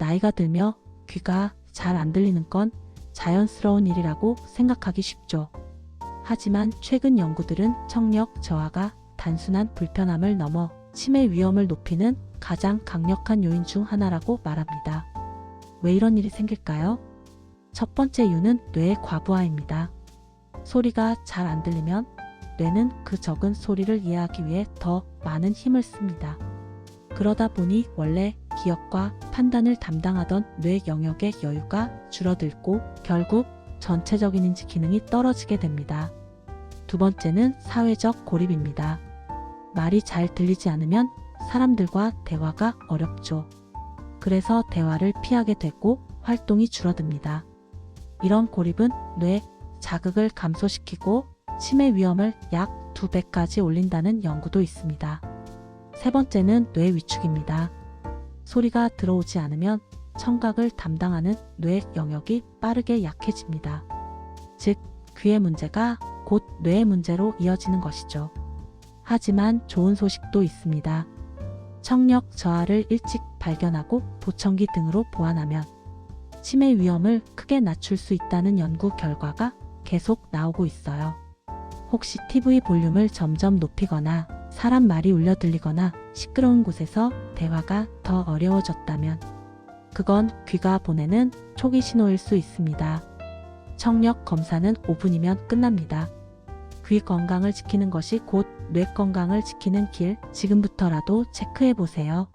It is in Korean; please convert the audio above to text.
나이가 들며 귀가 잘 안 들리는 건 자연스러운 일이라고 생각하기 쉽죠. 하지만 최근 연구들은 청력 저하가 단순한 불편함을 넘어 치매 위험을 높이는 가장 강력한 요인 중 하나라고 말합니다. 왜 이런 일이 생길까요? 첫 번째 이유는 뇌의 과부하입니다. 소리가 잘 안 들리면 뇌는 그 적은 소리를 이해하기 위해 더 많은 힘을 씁니다. 그러다 보니 원래 기억과 판단을 담당하던 뇌 영역의 여유가 줄어들고 결국 전체적인 인지 기능이 떨어지게 됩니다. 두 번째는 사회적 고립입니다. 말이 잘 들리지 않으면 사람들과 대화가 어렵죠. 그래서 대화를 피하게 되고 활동이 줄어듭니다. 이런 고립은 뇌 자극을 감소시키고 치매 위험을 약 2배까지 올린다는 연구도 있습니다. 세 번째는 뇌 위축입니다. 소리가 들어오지 않으면 청각을 담당하는 뇌 영역이 빠르게 약해집니다. 즉, 귀의 문제가 곧 뇌의 문제로 이어지는 것이죠. 하지만 좋은 소식도 있습니다. 청력 저하를 일찍 발견하고 보청기 등으로 보완하면 치매 위험을 크게 낮출 수 있다는 연구 결과가 계속 나오고 있어요. 혹시 TV 볼륨을 점점 높이거나 사람 말이 울려 들리거나 시끄러운 곳에서 대화가 더 어려워졌다면 그건 귀가 보내는 초기 신호일 수 있습니다. 청력 검사는 5분이면 끝납니다. 귀 건강을 지키는 것이 곧 뇌 건강을 지키는 길 지금부터라도 체크해 보세요.